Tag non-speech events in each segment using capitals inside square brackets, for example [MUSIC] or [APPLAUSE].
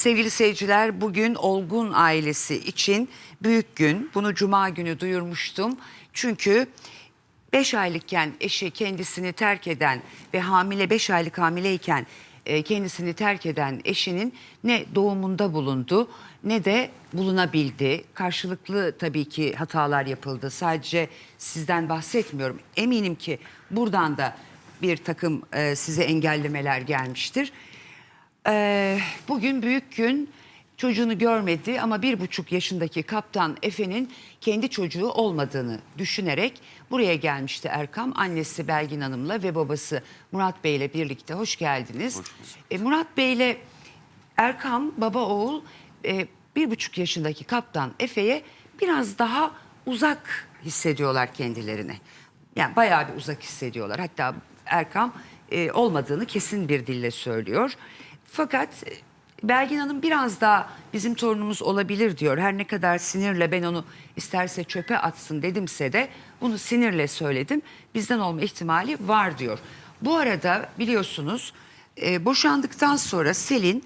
Sevgili seyirciler bugün Olgun ailesi için büyük gün. Bunu cuma günü duyurmuştum. Çünkü 5 aylıkken eşi kendisini terk eden ve hamile 5 aylık hamileyken e, kendisini terk eden eşinin ne doğumunda bulundu ne de bulunabildi. Karşılıklı tabii ki hatalar yapıldı. Sadece sizden bahsetmiyorum. Eminim ki buradan da bir takım e, size engellemeler gelmiştir. Ee, bugün büyük gün çocuğunu görmedi ama bir buçuk yaşındaki kaptan Efe'nin kendi çocuğu olmadığını düşünerek buraya gelmişti Erkam. Annesi Belgin Hanım'la ve babası Murat Bey ile birlikte hoş geldiniz. E, Murat Bey ile Erkam baba oğul e, bir buçuk yaşındaki kaptan Efe'ye biraz daha uzak hissediyorlar kendilerini. Yani bayağı bir uzak hissediyorlar. Hatta Erkam e, olmadığını kesin bir dille söylüyor. Fakat e, Belgin Hanım biraz daha bizim torunumuz olabilir diyor. Her ne kadar sinirle ben onu isterse çöpe atsın dedimse de bunu sinirle söyledim. Bizden olma ihtimali var diyor. Bu arada biliyorsunuz e, boşandıktan sonra Selin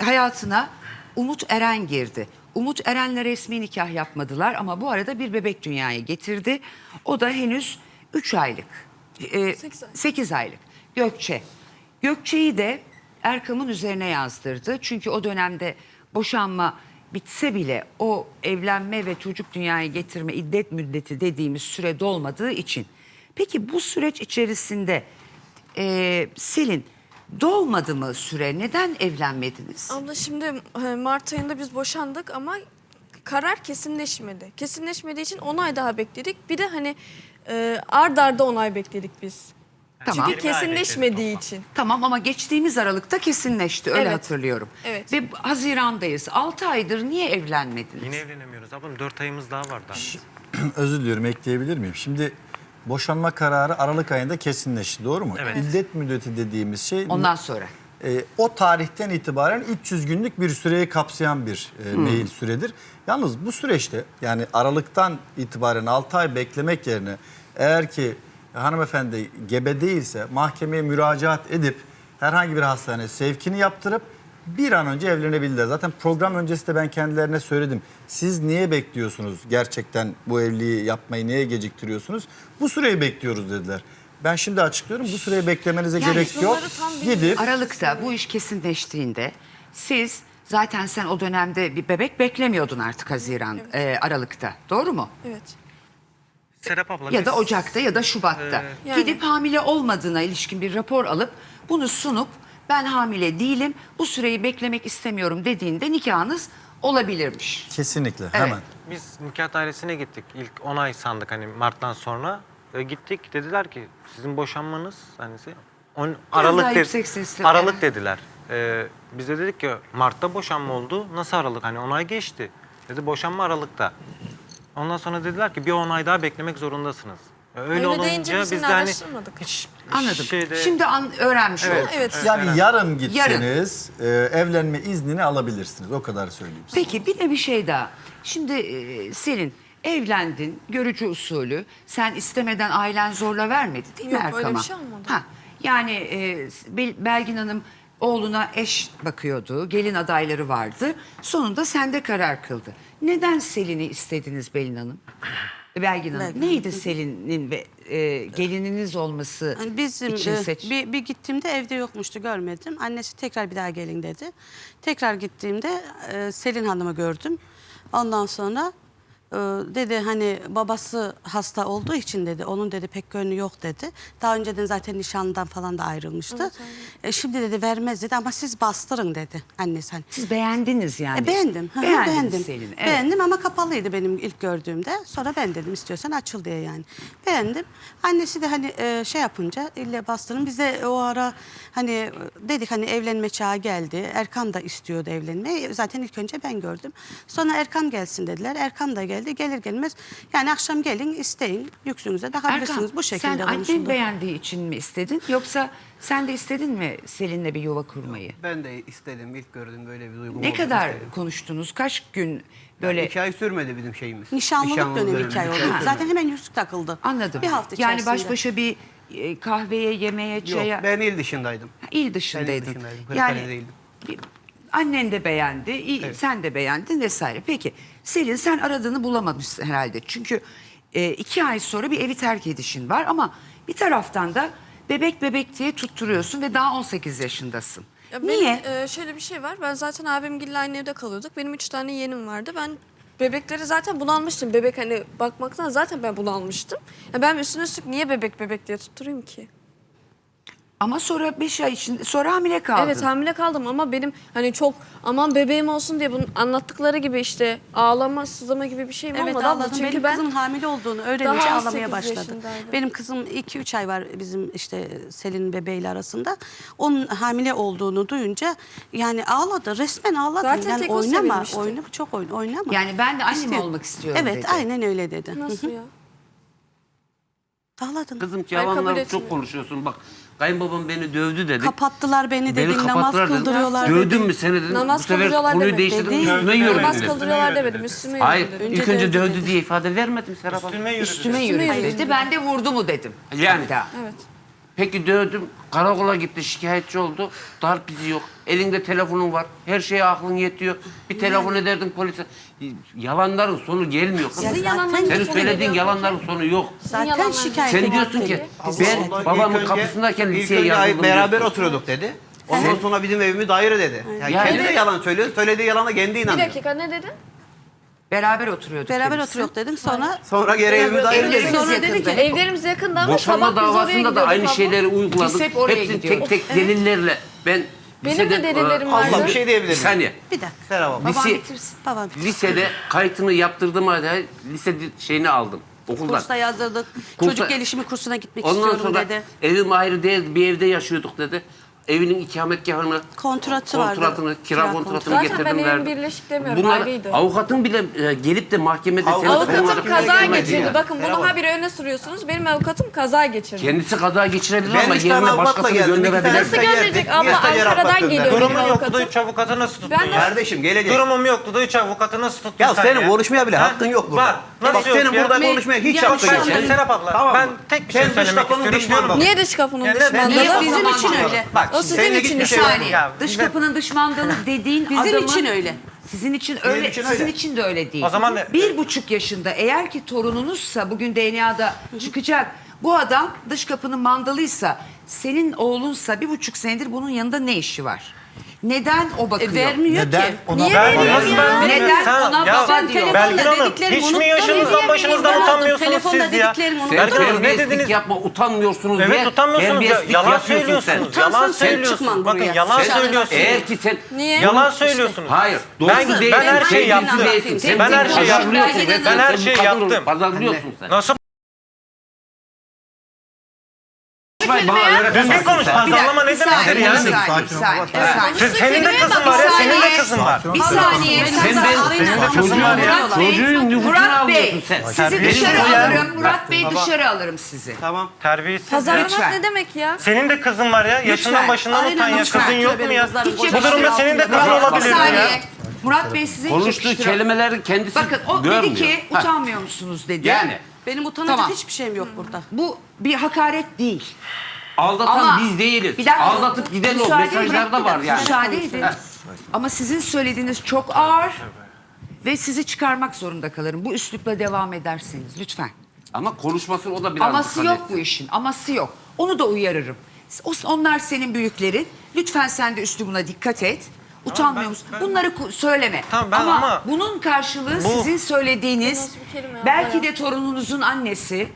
hayatına Umut Eren girdi. Umut Eren'le resmi nikah yapmadılar ama bu arada bir bebek dünyaya getirdi. O da henüz 3 aylık. e, Sekiz aylık. 8 aylık. Gökçe. Gökçe'yi de Erkam'ın üzerine yazdırdı. Çünkü o dönemde boşanma bitse bile o evlenme ve çocuk dünyaya getirme iddet müddeti dediğimiz süre dolmadığı için. Peki bu süreç içerisinde e, Selin dolmadı mı süre? Neden evlenmediniz? Abla şimdi e, Mart ayında biz boşandık ama karar kesinleşmedi. Kesinleşmediği için 10 ay daha bekledik. Bir de hani e, ard arda 10 ay bekledik biz. Tamam. Çünkü kesinleşmediği için. Tamam ama geçtiğimiz Aralık'ta kesinleşti öyle Evet. hatırlıyorum. Evet. Ve Haziran'dayız. 6 aydır niye evlenmediniz? Yine evlenemiyoruz ablam. 4 ayımız daha var daha. [CLEARS THROAT] Özür diliyorum ekleyebilir miyim? Şimdi boşanma kararı Aralık ayında kesinleşti doğru mu? Evet. İddet müddeti dediğimiz şey Ondan sonra. e, o tarihten itibaren 300 günlük bir süreyi kapsayan bir e, mail süredir. Yalnız bu süreçte yani Aralık'tan itibaren 6 ay beklemek yerine eğer ki hanımefendi gebe değilse mahkemeye müracaat edip herhangi bir hastane sevkini yaptırıp bir an önce evlenebilirler. Zaten program öncesi de ben kendilerine söyledim. Siz niye bekliyorsunuz gerçekten bu evliliği yapmayı niye geciktiriyorsunuz? Bu süreyi bekliyoruz dediler. Ben şimdi açıklıyorum. Bu süreyi beklemenize Yani gerek yok. bunları tam bilmiyorum. Gidip Aralık'ta bu iş kesinleştiğinde siz zaten sen o dönemde bir bebek beklemiyordun artık Haziran, e, Aralık'ta. Doğru mu? Evet. Serap abla Ya da biz- Ocak'ta ya da Şubat'ta. Yani. Gidip hamile olmadığına ilişkin bir rapor alıp bunu sunup ben hamile değilim, bu süreyi beklemek istemiyorum dediğinde nikahınız olabilirmiş. Kesinlikle Evet. hemen. Biz nikah dairesine gittik. İlk 10 ay sandık hani Mart'tan sonra. E, gittik dediler ki sizin boşanmanız hani se- on, Aralık daha de- yüksek sesle, Aralık dediler. E, biz de dedik ki Mart'ta boşanma oldu. Nasıl Aralık? Hani 10 ay geçti. Dedi boşanma Aralık'ta. Ondan sonra dediler ki bir 10 ay daha beklemek zorundasınız. Öyle, Öyle olunca deyince biz biz yine de hani araştırmadık. hiç Anladım. şeyde- Şimdi an, öğrenmiş Evet. olduk. Evet. Yani yarın gitseniz e, evlenme iznini alabilirsiniz. O kadar söyleyeyim. size. Peki bir de bir şey daha. Şimdi e, Selin evlendin görücü usulü. Sen istemeden ailen zorla vermedi değil mi Yok, öyle Erkam'a? bir şey olmadı. Ha, yani e, Bel- Belgin Hanım oğluna eş bakıyordu. Gelin adayları vardı. Sonunda sende karar kıldı. Neden Selin'i istediniz Belin Hanım? Belgin Hanım. Belgin Neydi Selin'in ve e, gelininiz olması Yani bizim için e, seç? bir, bir gittiğimde evde yokmuştu görmedim. Annesi tekrar bir daha gelin dedi. Tekrar gittiğimde e, Selin Hanım'ı gördüm. Ondan sonra e, dedi hani babası hasta olduğu için dedi onun dedi pek gönlü yok dedi. Daha önceden zaten nişanlıdan falan da ayrılmıştı. E, şimdi dedi vermez dedi ama siz bastırın dedi annesi hani. Siz beğendiniz yani. E, beğendim. Hı hı, Beğendiniz beğendim. Selin. Evet. Beğendim ama kapalıydı benim ilk gördüğümde. Sonra ben dedim istiyorsan açıl diye yani. Beğendim. Annesi de hani e, şey yapınca ille bastırın. Biz de o ara hani e, dedik hani evlenme çağı geldi. Erkam da istiyordu evlenmeyi. Zaten ilk önce ben gördüm. Sonra Erkam gelsin dediler. Erkam da geldi. Gelir gelmez yani akşam gelin isteyin. Yüksünüze takabilirsiniz. Erkan, Bu şekilde sen annen konuşuldu. beğendiği için mi istedin yoksa sen de istedin mi Selin'le bir yuva kurmayı? Ben de istedim. ilk gördüm böyle bir duygum Ne kadar istedim. konuştunuz? Kaç gün Böyle... iki ay sürmedi bizim şeyimiz. Nişanlılık Nişanlılık dönemi dönemi, iki ay iki oldu. sürmedi. Zaten hemen yüzük takıldı. anladım. Bir hafta yani içerisinde. baş başa bir e, kahveye, yemeğe, Yok çaya ben il dışındaydım. il dışındaydın. Ben il dışındaydım, Yani Kırıkkale'deydim. bir- Annen de beğendi, iyi, sen de beğendin vesaire. Peki Selin sen aradığını bulamamışsın herhalde. Çünkü e, iki ay sonra bir evi terk edişin var ama bir taraftan da bebek bebek diye tutturuyorsun ve daha 18 yaşındasın. Ya Niye? Benim, e, şöyle bir şey var. Ben zaten abimgille aynı evde kalıyorduk. Benim üç tane yeğenim vardı. Ben bebekleri zaten bulanmıştım. Bebek hani bakmaktan zaten ben bulanmıştım. Ya ben üstüne üstlük niye bebek bebek diye tutturayım ki? Ama sonra 5 ay içinde sonra hamile kaldın. Evet hamile kaldım ama benim hani çok aman bebeğim olsun diye bunun anlattıkları gibi işte ağlama sızlama gibi bir şeyim Evet olmadı abla. ağladım. Çünkü Benim ben kızım hamile olduğunu öğrenince Daha ağlamaya 18 başladı. yaşındaydı. Benim kızım 2-3 ay var bizim işte Selin bebeğiyle arasında. Onun hamile olduğunu duyunca yani ağladı. Resmen ağladı. Zaten yani tek o oynama, sevinmişti. oynama, çok oyna, oynama. Yani ben de annem İstiyor. olmak istiyorum Evet dedi. aynen öyle dedi. nasıl ya? Ağladın. Kızım kabul yalanlar çok konuşuyorsun. Bak kayınbabam beni dövdü dedi. Kapattılar beni Beni dedin, namaz kapattılar dedin. kıldırıyorlar Dövdün dedin. mü seni dedin. Namaz Bu sefer kıldırıyorlar konuyu demek. değiştirdin. Dedi. Üstüme yürüdün Namaz dedi. kıldırıyorlar demedim. Üstüme Hayır yürüdü dedim. ilk Önce dövdü dövdü dedi. diye ifade vermedim Serap Hanım. Üstüme yürüdü. Üstüme Üstüme yürüdü yürüdü. dedi. Ben de vurdu mu dedim. Yani. Hatta. Evet. Peki dövdüm. Karakola gitti şikayetçi oldu. Darp izi yok. Elinde telefonun var. Her şeye aklın yetiyor. Bir telefon ederdin polise. Yalanların sonu gelmiyor. kızım. Sizin zaten- yalanlarınız Senin sonu söylediğin geliyor. yalanların sonu yok. Zaten yalanlar- şikayete Sen diyorsun ki ben babamın önce- kapısındayken ilk liseye önce yazıldım beraber diyorsun. oturuyorduk dedi. Ondan sonra bizim evimiz ayrı dedi. Yani Yani- kendi de yalan söylüyor. Söylediği yalana kendi Bir inanıyor. dakika ne dedin? Beraber oturuyorduk. Beraber demişsin. oturuyorduk dedim sonra Sonra geri evimiz ayrı dedi. Evlerimiz Sonra dedi yakında. ki evlerimiz yakında ama Boşanma sabah biz oraya davasında da gidiyorduk aynı abla. şeyleri uyguladık. Biz hep oraya Hepsini gidiyorduk. tek tek delillerle ben Benim lisede, de delillerim e, vardı. Allah bir şey diyebilir miyim? saniye. bir dakika. Serap abla. Babam Lise, bitirsin. Babam lisede kayıtını yaptırdım halde lise şeyini aldım okuldan. kursa yazdırdık. Kursa- Çocuk gelişimi kursuna gitmek Ondan istiyorum sonra dedi. evim ayrı değil bir evde yaşıyorduk dedi. Evinin ikametgahını, Kontratı vardı. kontratını, kira, Kira kontratını Zaten getirdim ben verdim. birleşik demiyorum, Bunlar ayrıydı. avukatın bile e, gelip de mahkemede seni Avukatın savunmadı. Avukatım kaza Gelmedi geçirdi. yani. Bakın bunu Merhaba. habire öne sürüyorsunuz. Benim avukatım kaza geçirdi. Kendisi kaza geçirebilir Ben ama üç tane yerine avukatla başkasını geldim. İki gönderebilir. Nasıl Abla niye stajyer Ankara'dan geliyor. Durumum yoktu da avukatım. üç avukatı nasıl tuttun Ben ya? Kardeşim gelecek. Durumum yoktu da üç avukatı nasıl tuttun Ya sen senin ya? konuşmaya bile Ha? hakkın yok burada. Var. Nasıl Bak yok senin ya? burada Me- konuşmaya hiç Yani hakkın şu yok. anda- Serap abla Tamam ben tek bir şey Sen dış söylemek istiyorum. bak. Niye dış kapının Yani niye bizim için öyle. Bak O sizin seninle için hiçbir Bir şey yok. saniye. Ya, Dış kapının dış mandalı [LAUGHS] dediğin Bizim adamın... için öyle. Sizin için öyle, için sizin öyle. için de öyle değil. O zaman ne- bir buçuk yaşında eğer ki torununuzsa bugün DNA'da çıkacak. Bu adam dış kapının mandalıysa, senin oğlunsa bir buçuk senedir bunun yanında ne işi var? Neden o bakıyor? E, vermiyor Neden ki. ona Niye Ben veriyor nasıl ya? ben Neden Sen- ona ya- baba Sen diyor? telefonla Belgin Hanım dediklerimi hiç mi yaşınızdan başınızdan bilmiyorum. utanmıyorsunuz Telefonda siz ya? dediklerimi Sen. Belgin Hanım ne terbiyesizlik dediniz? yapma, utanmıyorsunuz Evet diye utanmıyorsunuz ya. terbiyesizlik Yalan yapıyorsun söylüyorsunuz. sen. Yalan Utansın, sen söylüyorsunuz. çıkman Bakın buraya. yalan Sen- söylüyorsunuz. Eğer ki sen Niye? Yalan söylüyorsunuz. Hayır. Ben- doğrusu ben her şeyi yaptım. değilsin. Sen Ben her şeyi yaptım. pazarlıyorsun Ben her Sen şeyi yaptım. Pazarlıyorsun sen. Nasıl? Bana öyle Düzgün konuş. Pazarlama ne Bir demek saniye, ya? bir saniye, Sakin bir ol, Senin de kızın var ya, senin de kızın var. Bir saniye. Sen ben senin de kızın var ya. Çocuğun nüfusunu alıyorsun sen. sizi dışarı ya. alırım. Murat Bey dışarı alırım sizi. Tamam. Terbiyesiz. Pazarlamak ne demek ya? Senin de kızın var ya. Yaşından başından utan ya. Kızın yok mu ya? Bu durumda senin de kızın olabilir ya. saniye. Murat Bey size Konuştuğu kelimeleri kendisi Bakın o görmüyor. dedi ki Ha, utanmıyor musunuz dedi. Yani Benim utanacak Tamam. hiçbir şeyim yok burada. Bu bir hakaret değil. Aldatan Ama biz değiliz. Bir dakika. Aldatıp giden o Müsaade edin. mesajlarda var yani. Müsaade edin. Ama sizin söylediğiniz çok ağır ve sizi çıkarmak zorunda kalırım. Bu üslupla devam ederseniz lütfen. Ama konuşması o da biraz Aması dikkat yok etsin. bu işin. Aması yok. Onu da uyarırım. O- Onlar senin büyüklerin. Lütfen sen de üslubuna dikkat et. Utanmıyor ben- musun? ben- Bunları ku- söyleme. Tamam, ben ama, ama- bunun karşılığı Bu- sizin söylediğiniz Nasıl bir kelime ya? belki de torununuzun annesi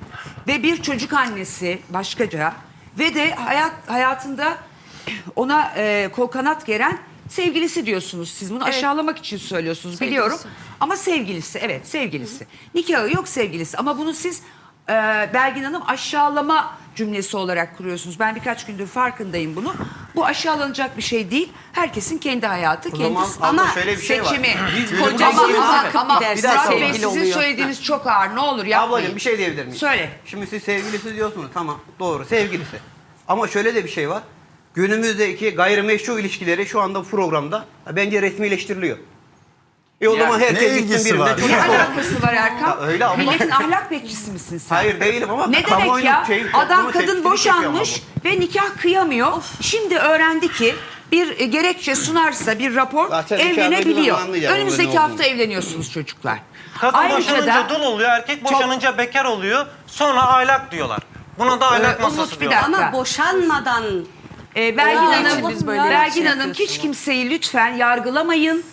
ve bir çocuk annesi başkaca ve de hayat hayatında ona e, kol kanat geren sevgilisi diyorsunuz siz. Bunu aşağılamak için söylüyorsunuz biliyorum. Ama sevgilisi evet sevgilisi. Nikahı yok sevgilisi ama bunu siz e, Belgin Hanım aşağılama cümlesi olarak kuruyorsunuz. Ben birkaç gündür farkındayım bunu. Bu aşağılanacak bir şey değil. Herkesin kendi hayatı, O zaman kendisi abla şöyle bir şey var. seçimi. Biz koca ama, gibi ama, ama gidersin, Murat Bey sevgili sizin oluyor. söylediğiniz çok ağır. Ne olur yapmayın. Ablacığım bir şey diyebilir miyim? Söyle. Şimdi siz sevgilisi diyorsunuz tamam doğru sevgilisi. Ama şöyle de bir şey var. Günümüzdeki gayrimeşru ilişkileri şu anda bu programda bence resmileştiriliyor. E o Yani zaman herkes ne gitsin ilgisi birine var? çocuk Ne olsun. alakası var Erkan? Öyle ama- Milletin ahlak bekçisi misin sen? Hayır değilim ama Ne demek kamuoyunun ya? şeyi- Adam toplumun kadın tepkisini çekiyor ama boşanmış ve nikah kıyamıyor. Şimdi öğrendi ki bir e, gerekçe sunarsa bir rapor Zaten evlenebiliyor. Önümüzdeki ne hafta evleniyorsunuz çocuklar. Kadın Ayrıca boşanınca da dul oluyor, erkek boşanınca bekar oluyor. Sonra aylak diyorlar. Buna da aylak masası Umut, bir diyorlar. dakika. Ama boşanmadan e, Belgin Hanım, için biz böyle Belgin şey Hanım hiç kimseyi lütfen yargılamayın.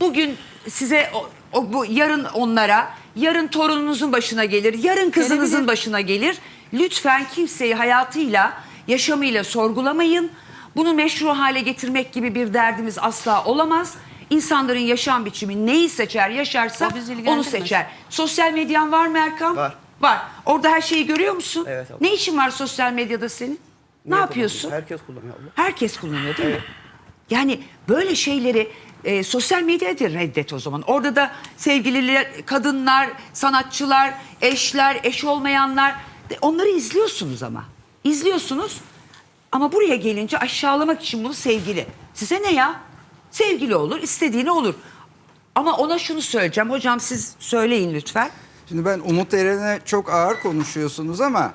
Bugün size o, o- bu yarın onlara, yarın torununuzun başına gelir, yarın kızınızın başına gelir. Lütfen kimseyi hayatıyla, yaşamıyla sorgulamayın. Bunu meşru hale getirmek gibi bir derdimiz asla olamaz. İnsanların yaşam biçimi neyi seçer, yaşarsa O bizi onu ilgilendirmez. seçer. Sosyal medyan var mı Erkan? Var. Var. Orada her şeyi görüyor musun? Evet abla. Ne işin var sosyal medyada senin? Ne yapıyorsun? Herkes kullanıyor abla. Herkes kullanıyor değil mi? Yani böyle şeyleri e, sosyal medyada reddet o zaman. Orada da sevgililer, kadınlar, sanatçılar, eşler, eş olmayanlar onları izliyorsunuz ama. İzliyorsunuz ama buraya gelince aşağılamak için bunu sevgili. Size ne ya? Sevgili olur, istediğini olur. Ama ona şunu söyleyeceğim. Hocam siz söyleyin lütfen. Şimdi ben Umut Eren'e çok ağır konuşuyorsunuz ama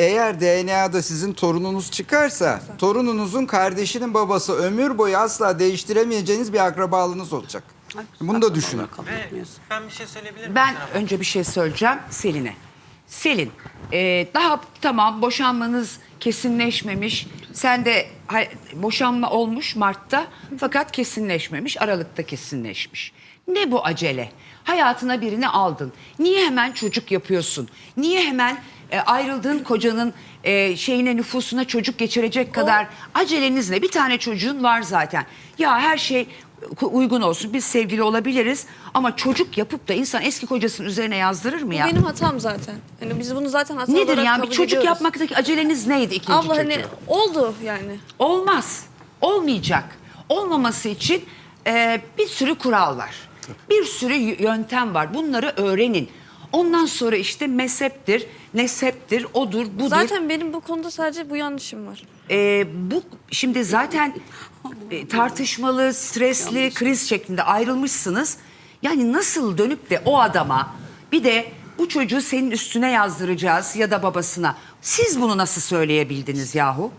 eğer DNA'da sizin torununuz çıkarsa torununuzun kardeşinin babası ömür boyu asla değiştiremeyeceğiniz bir akrabalığınız olacak. Bunu da düşünün. Ve ben bir şey söyleyebilir miyim? Ben Serap? önce bir şey söyleyeceğim Selin'e. Selin, e, daha tamam boşanmanız kesinleşmemiş. Sen de boşanma olmuş Mart'ta fakat kesinleşmemiş. Aralık'ta kesinleşmiş. Ne bu acele? Hayatına birini aldın. Niye hemen çocuk yapıyorsun? Niye hemen e, ayrıldığın kocanın e, şeyine nüfusuna çocuk geçirecek kadar aceleniz ne? Bir tane çocuğun var zaten. Ya her şey uygun olsun. Biz sevgili olabiliriz ama çocuk yapıp da insan eski kocasının üzerine yazdırır mı Bu ya? benim hatam zaten. Hani biz bunu zaten hata Nedir olarak yani bir kabul çocuk ediyoruz. yapmaktaki aceleniz neydi ikinci Abla çocuğu? hani oldu yani. Olmaz. Olmayacak. Olmaması için e, bir sürü kural var. Bir sürü y- yöntem var. Bunları öğrenin. Ondan sonra işte mezheptir, neseptir, odur, budur. Zaten benim bu konuda sadece bu yanlışım var. Ee, bu şimdi zaten e, tartışmalı, stresli, kriz şeklinde ayrılmışsınız. Yani nasıl dönüp de o adama bir de bu çocuğu senin üstüne yazdıracağız ya da babasına. Siz bunu nasıl söyleyebildiniz yahu?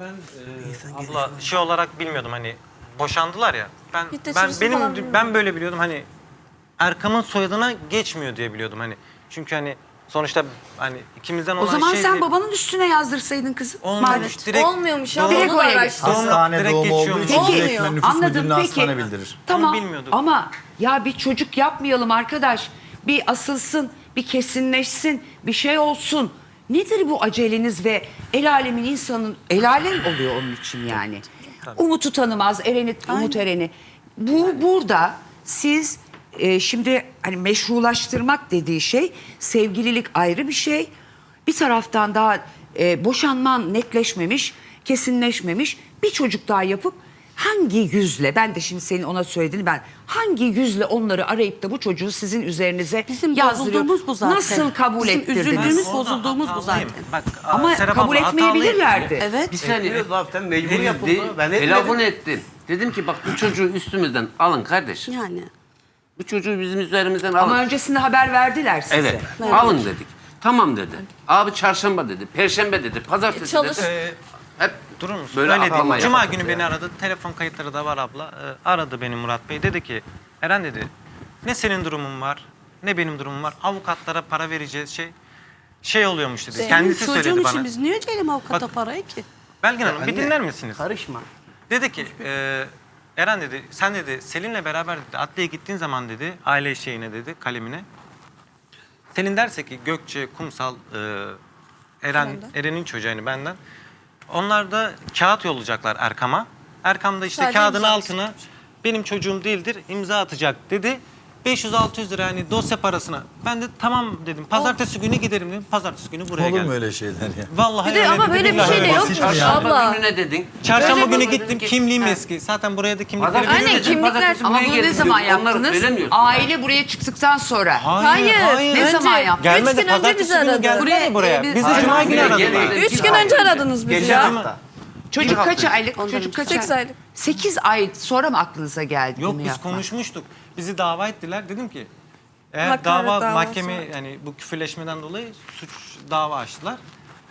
Ben e, abla şey olarak bilmiyordum hani boşandılar ya. Ben Hiç de ben falan benim bilmiyorum. ben böyle biliyordum hani Erkam'ın soyadına geçmiyor diye biliyordum hani. Çünkü hani sonuçta hani ikimizden O olan zaman şey sen değil. babanın üstüne yazdırsaydın kızım. Olmuyormuş. Madem. Direkt Olmuyormuş ya. Direkt Onu da oraya. Doğum Hastane direkt doğumu olduğu geçiyormuş. için Olmuyor. direktmen nüfus Anladım müdürlüğüne peki. hastane bildirir. Tamam bilmiyorduk. ama ya bir çocuk yapmayalım arkadaş. Bir asılsın, bir kesinleşsin, bir şey olsun. Nedir bu aceleniz ve el alemin insanın el alem oluyor onun için yani. Umut'u tanımaz, Eren'i, Umut Eren'i. Bu burada siz e, şimdi hani meşrulaştırmak dediği şey sevgililik ayrı bir şey. Bir taraftan daha e, boşanman netleşmemiş, kesinleşmemiş bir çocuk daha yapıp hangi yüzle ben de şimdi senin ona söylediğini ben hangi yüzle onları arayıp da bu çocuğu sizin üzerinize Bizim yazdırıyor. bozulduğumuz bu zaten. Nasıl kabul Bizim ettirdiniz? üzüldüğümüz, bozulduğumuz bu zaten. Bak, Ama Serap kabul abla, etmeyebilirlerdi. Evet. Bir saniye. Etmiyor zaten mecbur yapıldı. Ben etmedim. ettin. Dedim ki bak bu çocuğu üstümüzden alın kardeşim. Yani. Bu çocuğu bizim üzerimizden alın. Ama öncesinde haber verdiler size. Evet. Alın dedik. Tamam dedi. Abi çarşamba dedi. Perşembe dedi. Pazartesi Çalış. dedi. Ee, Hep Durur musun? Böyle Öyle değil. Cuma günü beni aradı. Telefon kayıtları da var abla. Ee, aradı beni Murat Bey. Dedi ki Eren dedi ne senin durumun var ne benim durumum var. Avukatlara para vereceğiz şey şey oluyormuş dedi. Kendisi söyledi için bana. biz niye ödeyelim avukata Bak- parayı ki? Belgin Hanım bir dinler misiniz? Karışma. Dedi ki e, Eren dedi sen dedi Selin'le beraber dedi adliyeye gittiğin zaman dedi aile şeyine dedi kalemine. Selin derse ki Gökçe, Kumsal, e, Eren, Benden. Eren'in çocuğu yani benden. Onlar da kağıt yollayacaklar Erkam'a. Erkam da işte Sadece kağıdın imza altına benim çocuğum değildir imza atacak dedi. 500-600 lira yani dosya parasına. Ben de tamam dedim. Pazartesi günü giderim dedim. Pazartesi günü buraya Olur geldim. mu öyle şeyler ya? Vallahi Bir de öyle ama dedi, böyle bir billahi şey de öyle. yokmuş çarşamba abla. gününe dedin. Çarşamba Öyle günü mi? gittim ki- kimliğim Ha. eski. Zaten buraya da kimlikleri Pazartesi Aynen, getirdim. dedin, kimlikler- pazartesi Ama bunu ne gelin zaman. Onları yaptınız? söylemiyorsun. Aile buraya çıktıktan sonra. Hayır. hayır. Ne Önce, zaman yaptın? Gelmedi. Üç gün önce Pazartesi bizi günü aradı. geldiler Buraya- mi buraya? biz- Bizi Hayır, cuma günü hayır, aradılar. gelmedi. Üç gün önce aradınız bizi Geçen ya. hafta. Çocuk kaç aylık? Ondan Çocuk kaç Sekiz aylık. 8 ay sonra mı aklınıza geldi Yok bunu biz yapmak? konuşmuştuk. Bizi dava ettiler. Dedim ki eğer Hakaret dava davası mahkeme var. yani bu küfürleşmeden dolayı suç dava açtılar.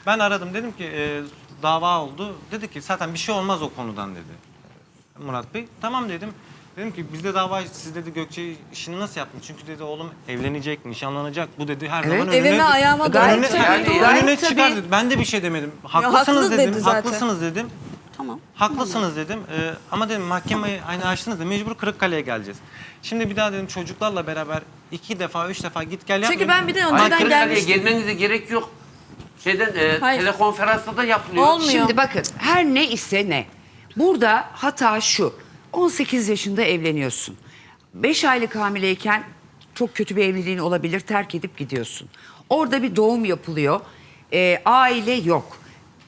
Ben aradım dedim ki e, dava oldu. Dedi ki zaten bir şey olmaz o konudan dedi. Murat Bey. Tamam dedim. Dedim ki bizde dava siz dedi Gökçe işini nasıl yaptın? Çünkü dedi oğlum evlenecek, nişanlanacak. Bu dedi her Evet. zaman Evime ayağıma Gayet yani- önüne tabii. çıkar dedi. Ben de bir şey demedim. Haklısınız haklı dedim. dedi. Haklısınız dedim. Tamam. Haklısınız dedim. Ee, ama dedim mahkemeyi aynı açtınız da mecbur Kırıkkale'ye geleceğiz. Şimdi bir daha dedim çocuklarla beraber iki defa, üç defa git gel Çünkü yapmayın. ben bir de önceden Kırıkkale'ye gelmiştim. gelmenize gerek yok. Şeyden e, Hayır. telekonferansta da yapılıyor. Olmuyor. Şimdi bakın her ne ise ne. Burada hata şu. 18 yaşında evleniyorsun. 5 aylık hamileyken çok kötü bir evliliğin olabilir. Terk edip gidiyorsun. Orada bir doğum yapılıyor. Ee, aile yok.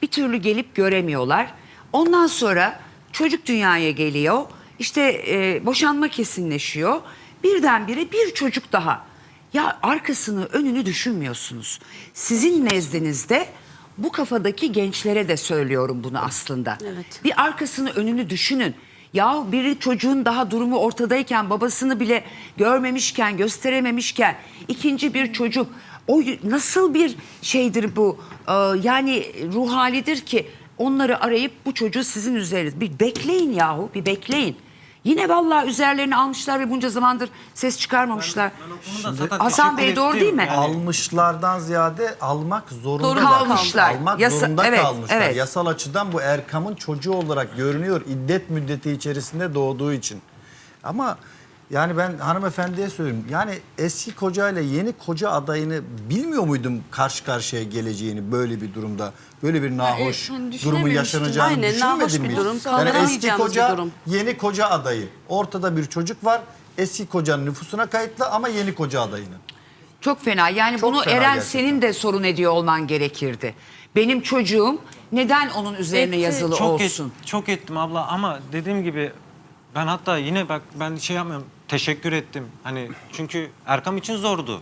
Bir türlü gelip göremiyorlar. Ondan sonra çocuk dünyaya geliyor. İşte e, boşanma kesinleşiyor. Birdenbire bir çocuk daha. Ya arkasını önünü düşünmüyorsunuz. Sizin nezdinizde bu kafadaki gençlere de söylüyorum bunu aslında. Evet. Bir arkasını önünü düşünün. Ya bir çocuğun daha durumu ortadayken babasını bile görmemişken gösterememişken ikinci bir çocuk o nasıl bir şeydir bu Ee, yani ruh halidir ki onları arayıp bu çocuğu sizin üzeriniz bir bekleyin yahu bir bekleyin. Yine vallahi üzerlerini almışlar ve bunca zamandır ses çıkarmamışlar. Zaten Hasan Bey doğru değil mi? Yani- Almışlardan ziyade almak zorunda Doğru kalmışlar. Almak Yasa- zorunda evet, kalmışlar. evet. Yasal açıdan bu Erkam'ın çocuğu olarak görünüyor iddet müddeti içerisinde doğduğu için. Ama yani ben hanımefendiye söyleyeyim. Yani eski kocayla yeni koca adayını bilmiyor muydum karşı karşıya geleceğini böyle bir durumda? Böyle bir nahoş e, hani durumu düşünememiştim. yaşanacağını Aynen, nahoş düşünmedin bir mi? durum, Yani eski kaldıramayacağımız koca durum. yeni koca adayı. Ortada bir çocuk var. Eski kocanın nüfusuna kayıtlı ama yeni koca adayının. Çok fena. Yani Çok bunu fena Eren gerçekten. senin de sorun ediyor olman gerekirdi. Benim çocuğum neden onun üzerine Etti. yazılı çok olsun? Et, çok ettim abla ama dediğim gibi ben hatta yine bak ben şey yapmıyorum. Teşekkür ettim. Hani çünkü Erkam için zordu.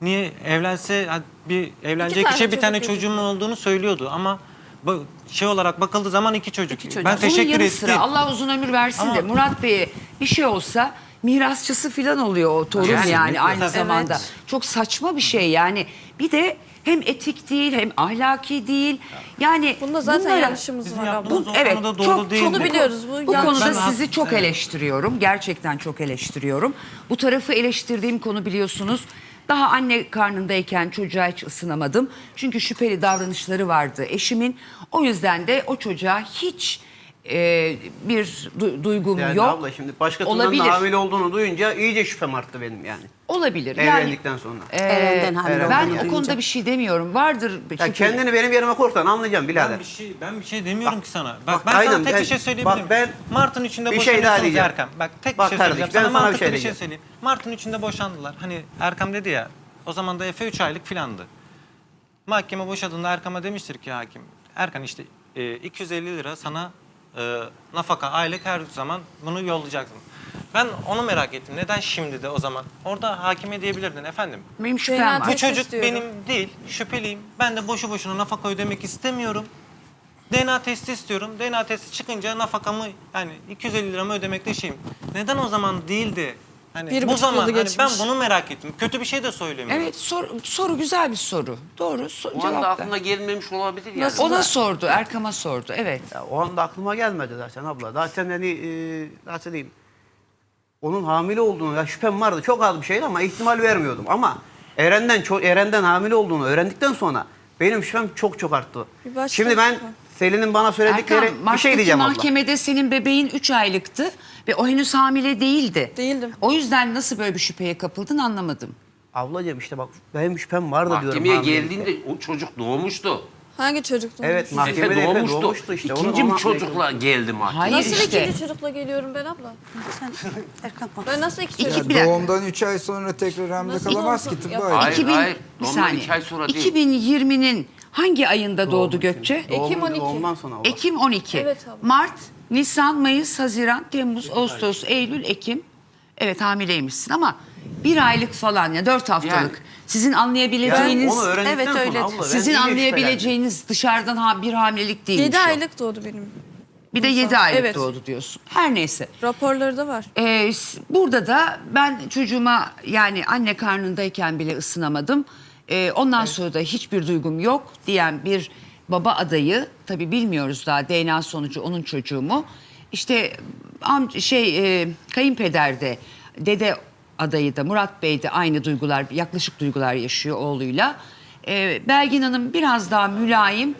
Niye evlense bir evlenecek tane kişi bir tane çocuk çocuğum olduğunu söylüyordu ama bu- şey olarak bakıldığı zaman iki çocuk. çocuk. Ben Bunun teşekkür yanı ettim. sıra Allah uzun ömür versin Ama- de Murat Bey'e bir şey olsa mirasçısı falan oluyor o torun yani, Yani, aynı evet. zamanda. Çok saçma bir şey yani. Bir de hem etik değil hem ahlaki değil. Yani Bunda zaten bunlara- yanlışımız var abla. o evet, konuda doğru çok, değildi. çok, Bunu biliyoruz, bu Bu konuda Ben- sizi çok Evet. eleştiriyorum. Gerçekten çok eleştiriyorum. Bu tarafı eleştirdiğim konu biliyorsunuz. Daha anne karnındayken çocuğa hiç ısınamadım. Çünkü şüpheli davranışları vardı eşimin. O yüzden de o çocuğa hiç e, bir du- duygum Yani yok. abla şimdi başkasından Olabilir. hamile olduğunu duyunca iyice şüphem arttı benim yani. Olabilir. Yani, Evlendikten sonra. e, Eren'den hamile ben o konuda bir şey demiyorum. Vardır. Ya çünkü- kendini benim yerime korsan anlayacağım birader. Ben bir şey ben bir şey demiyorum Bak- ki sana. Bak, bak, ben aynen, sana tek ben- bir şey söyleyebilir bak ben Mart'ın içinde bir şey daha diyeceğim. Erkam. Bak tek Bak bir şey kardeşim, söyleyeceğim. ben Sana sana bir şey bir şey söyleyeyim. Mart'ın içinde boşandılar. Hani Erkam dedi ya. O zaman da Efe 3 aylık filandı. Mahkeme boşadığında Erkam'a demiştir ki hakim. Erkan işte e, 250 lira sana e, nafaka aylık her zaman bunu yollayacaksın. Ben onu merak ettim. Neden şimdi de o zaman? Orada hakime diyebilirdin efendim. benim şüphem var. Bu Test çocuk istiyorum. benim değil, şüpheliyim. Ben de boşu boşuna nafaka ödemek istemiyorum. DNA testi istiyorum. DNA testi çıkınca nafakamı yani 250 liramı ödemekle şeyim. Neden o zaman değildi? Hani Bir bu buçuk zaman yılı hani ben geçmiş. bunu merak ettim. Kötü bir şey de söylemiyorum. Evet sor- soru güzel bir soru. Doğru. So- O anda cevap ver. aklına gelmemiş olabilir yani. Nasıl? Ona sordu. Erkam'a sordu. Evet. Ya o anda aklıma gelmedi zaten abla. Zaten hani e, nasıl diyeyim? Onun hamile olduğunu ya şüphem vardı. Çok az bir şeydi ama ihtimal vermiyordum. Ama Eren'den çok Eren'den hamile olduğunu öğrendikten sonra benim şüphem çok çok arttı. Bir başka Şimdi ben şüphe. Selin'in bana söyledikleri Erkan, bir şey diyeceğim abla. mahkemede senin bebeğin 3 aylıktı ve o henüz hamile değildi. Değildim. O yüzden nasıl böyle bir şüpheye kapıldın anlamadım. Ablacığım işte bak benim şüphem vardı diyorum. Mahkemeye hamilelikte. geldiğinde o çocuk doğmuştu. Hangi çocuktu? Evet mahkemede Efe doğmuştu. doğmuştu işte. Onu- İkinci onu bir çocukla geldi mahkemeye. Hayır Nasıl işte. ikinci çocukla geliyorum ben abla? Sen Erkan bak. Ben nasıl iki İki- çocuk? bir dakika. Doğumdan 3 ay sonra tekrar hamile Nasıl kalamaz ki olsun? tıbbi Ya- aile. Hayır, 2000 hayır. bir Normal saniye. iki ay sonra değil. 2020'nin hangi ayında doğdu Gökçe? Ekim Doğum- 12. Doğumdan sonra. Ekim 12. Evet abla. Mart, Nisan, Mayıs, Haziran, Temmuz, Ağustos, Eylül, Ekim. Evet hamileymişsin ama bir aylık falan ya dört haftalık. Yani. Sizin Yani anlayabileceğiniz, onu öğrendikten Evet, sonra öyle. abla ben sizin iyice anlayabileceğiniz dışarıdan ha, bir hamilelik değilmiş 7 o. aylık doğdu benim. Bir de 7 aylık Evet. doğdu diyorsun. Her neyse. Raporları da var. Ee, s- burada da ben çocuğuma yani anne karnındayken bile ısınamadım. Ee, ondan sonra da hiçbir duygum yok diyen bir baba adayı tabii bilmiyoruz daha DNA sonucu onun çocuğu mu. işte am şey e, kayınpeder de dede adayı da Murat Bey de aynı duygular yaklaşık duygular yaşıyor oğluyla. E, Belgin Hanım biraz daha mülayim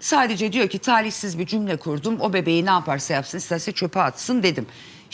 sadece diyor ki talihsiz bir cümle kurdum o bebeği ne yaparsa yapsın isterse çöpe atsın dedim.